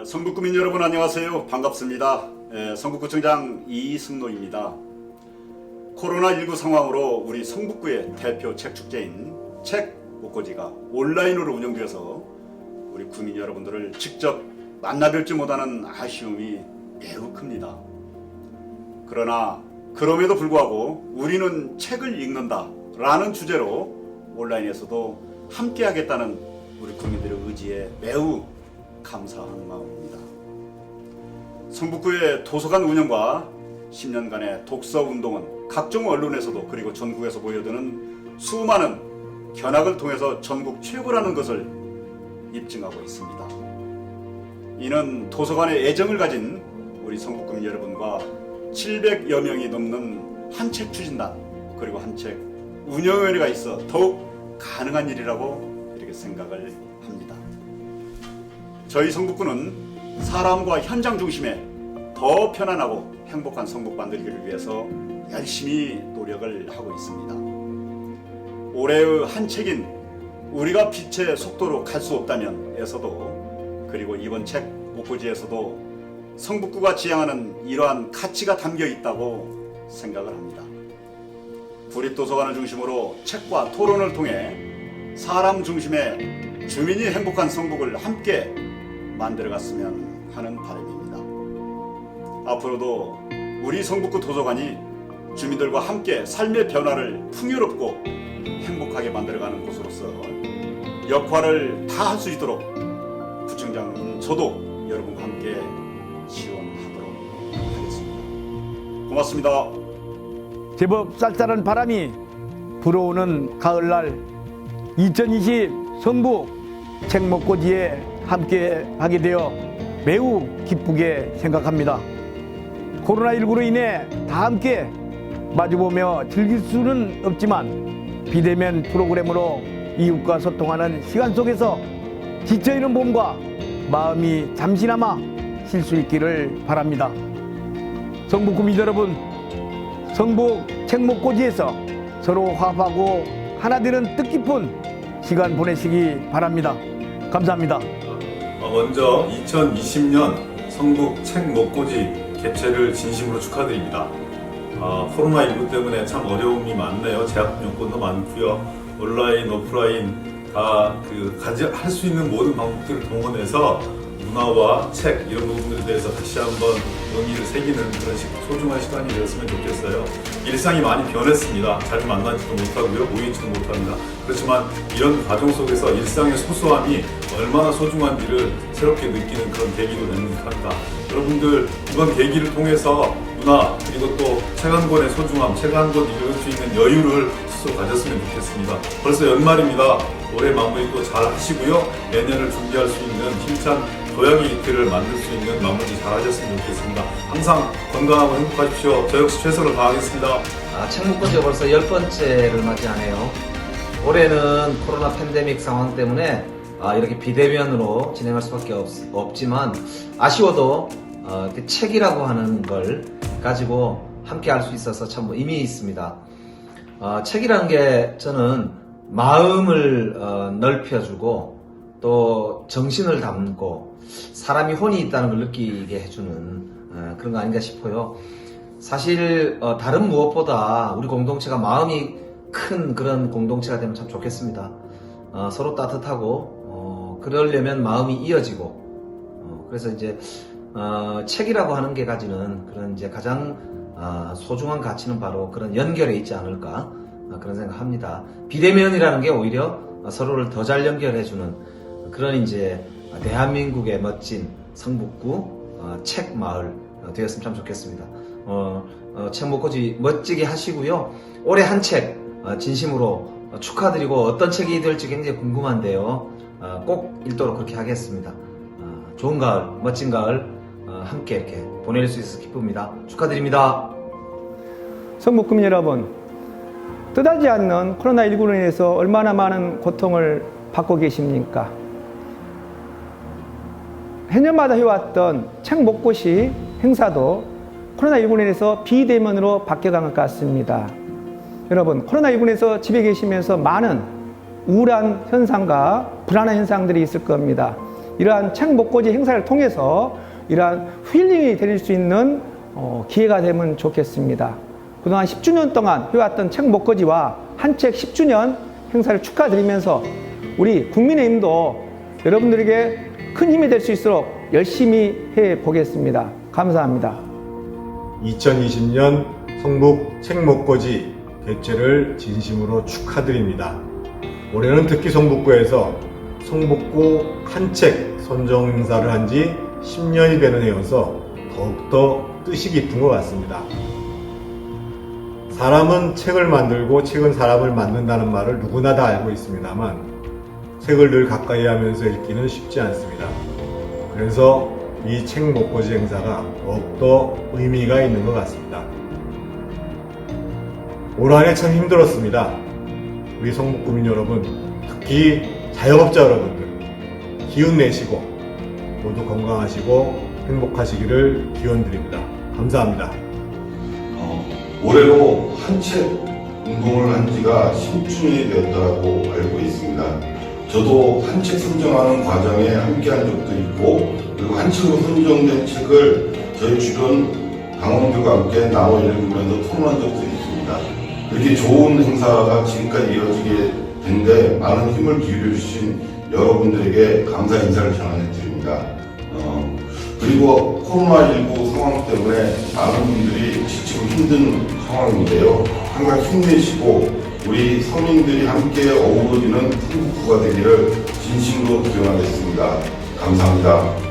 에, 성북구민 여러분 안녕하세요. 반갑습니다. 에, 성북구청장 이승노입니다. 코로나19 상황으로 우리 성북구의 대표 책 축제인 책 목고지가 온라인으로 운영되어서 우리 구민 여러분들을 직접 만나뵐지 못하는 아쉬움이 매우 큽니다. 그러나 그럼에도 불구하고 우리는 책을 읽는다 라는 주제로 온라인에서도 함께 하겠다는 우리 국민들의 의지에 매우 감사한 마음입니다. 성북구의 도서관 운영과 10년간의 독서 운동은 각종 언론에서도 그리고 전국에서 보여드는 수많은 견학을 통해서 전국 최고라는 것을 입증하고 있습니다. 이는 도서관에 애정을 가진 우리 성북구민 여러분과 700여 명이 넘는 한 책 추진단 그리고 한 책 운영위원회가 있어 더욱 가능한 일이라고 이렇게 생각을 합니다. 저희 성북구는 사람과 현장 중심의 더 편안하고 행복한 성북 만들기를 위해서 열심히 노력을 하고 있습니다. 올해의 한 책인 우리가 빛의 속도로 갈 수 없다면에서도 그리고 이번 책 목고지에서도 성북구가 지향하는 이러한 가치가 담겨 있다고 생각을 합니다. 구립도서관을 중심으로 책과 토론을 통해 사람 중심의 주민이 행복한 성북을 함께 만들어갔으면 하는 바람입니다. 앞으로도 우리 성북구 도서관이 주민들과 함께 삶의 변화를 풍요롭고 행복하게 만들어가는 곳으로서 역할을 다 할 수 있도록 구청장은 저도 여러분과 함께 지원하도록 하겠습니다. 고맙습니다. 제법 쌀쌀한 바람이 불어오는 가을날 2020 성북 책목고지에 함께 하게 되어 매우 기쁘게 생각합니다. 코로나19로 인해 다 함께 마주보며 즐길 수는 없지만 비대면 프로그램으로 이웃과 소통하는 시간 속에서 지쳐있는 몸과 마음이 잠시나마 쉴 수 있기를 바랍니다. 성북 구민 여러분, 성북 책목고지에서 서로 화합하고 하나 되는 뜻깊은 시간 보내시기 바랍니다. 감사합니다. 어, 먼저 2020년 성북 책 먹고지 개최를 진심으로 축하드립니다. 아, 코로나19 때문에 참 어려움이 많네요. 제약 요건도 많고요. 온라인, 오프라인 다그 가지 할 수 있는 모든 방법들을 동원해서 문화와 책 이런 부분들에 대해서 다시 한번 의미를 새기는 그런 시- 소중한 시간이 되었으면 좋겠어요. 일상이 많이 변했습니다. 잘 만나지도 못하고요, 모이지도 못합니다. 그렇지만 이런 과정 속에서 일상의 소소함이 얼마나 소중한지를 새롭게 느끼는 그런 계기도 되는 듯합니다. 여러분들 이번 계기를 통해서 문화 그리고 또 책 한 권의 소중함, 책 한 권 읽을 수 있는 여유를 스스로 가졌으면 좋겠습니다. 벌써 연말입니다. 올해 마무리도 잘 하시고요. 내년을 준비할 수 있는 힘찬 고양이 이틀을 만들 수 있는 마무리 잘 하셨으면 좋겠습니다. 항상 건강하고 행복하십시오. 저 역시 최선을 다하겠습니다. 아, 책목번지가 벌써 열 번째를 맞이하네요. 올해는 코로나 팬데믹 상황 때문에 아, 이렇게 비대면으로 진행할 수밖에 없, 지만 아쉬워도 어, 그 책이라고 하는 걸 가지고 함께 할 수 있어서 참 의미 있습니다. 어, 책이라는 게 저는 마음을 어, 넓혀주고 또 정신을 담고 사람이 혼이 있다는 걸 느끼게 해주는 어, 그런 거 아닌가 싶어요. 사실 어, 다른 무엇보다 우리 공동체가 마음이 큰 그런 공동체가 되면 참 좋겠습니다. 어, 서로 따뜻하고 어, 그러려면 마음이 이어지고 어, 그래서 이제 어, 책이라고 하는 게 가지는 그런 이제 가장 아, 소중한 가치는 바로 그런 연결에 있지 않을까 아, 그런 생각합니다. 비대면이라는 게 오히려 서로를 더 잘 연결해주는 그런 이제 대한민국의 멋진 성북구 어, 책 마을 어, 되었으면 참 좋겠습니다. 어, 어, 책 목고지 멋지게 하시고요. 올해 한책 어, 진심으로 어, 축하드리고 어떤 책이 될지 굉장히 궁금한데요. 어, 꼭 읽도록 그렇게 하겠습니다. 어, 좋은 가을, 멋진 가을 어, 함께 이렇게 보낼 수 있어서 기쁩니다. 축하드립니다. 성북구민 여러분, 뜻하지 않는 코로나19로 인해서 얼마나 많은 고통을 받고 계십니까? 해년마다 해왔던 책 목고시 행사도 코로나19로 인해서 비대면으로 바뀌어간 것 같습니다. 여러분, 코로나19로 인해서 집에 계시면서 많은 우울한 현상과 불안한 현상들이 있을 겁니다. 이러한 책 먹고지 행사를 통해서 이러한 힐링이 될 수 있는 어, 기회가 되면 좋겠습니다. 그동안 10주년 동안 해왔던 책 먹거지와 한 책 10주년 행사를 축하드리면서 우리 국민의힘도 여러분들에게 큰 힘이 될 수 있도록 열심히 해 보겠습니다. 감사합니다. 2020년 성북 책먹거지 개최를 진심으로 축하드립니다. 올해는 특히 성북구에서 성북구 한책 선정 행사를 한 지 10년이 되는 해여서 더욱더 뜻이 깊은 것 같습니다. 사람은 책을 만들고 책은 사람을 만든다는 말을 누구나 다 알고 있습니다만 책을 늘 가까이 하면서 읽기는 쉽지 않습니다. 그래서 이책 먹거지 행사가 더욱더 의미가 있는 것 같습니다. 올 한해 참 힘들었습니다. 우리 성북구민 여러분, 특히 자영업자 여러분들, 기운 내시고 모두 건강하시고 행복하시기를 기원드립니다. 감사합니다. 어, 올해로 한책 운동을 한 지가 10주년이 되었다고 알고 있습니다. 저도 한 책 선정하는 과정에 함께한 적도 있고 그리고 한 책으로 선정된 책을 저희 주변 당원들과 함께 나눠 읽으면서 토론한 적도 있습니다. 이렇게 좋은 행사가 지금까지 이어지게 된데 많은 힘을 기울여 주신 여러분들에게 감사 인사를 전해 드립니다. 어, 그리고 코로나19 상황 때문에 많은 분들이 지치고 힘든 상황인데요. 항상 힘내시고 우리 서민들이 함께 어우러지는 한국구가 되기를 진심으로 기원하겠습니다. 감사합니다.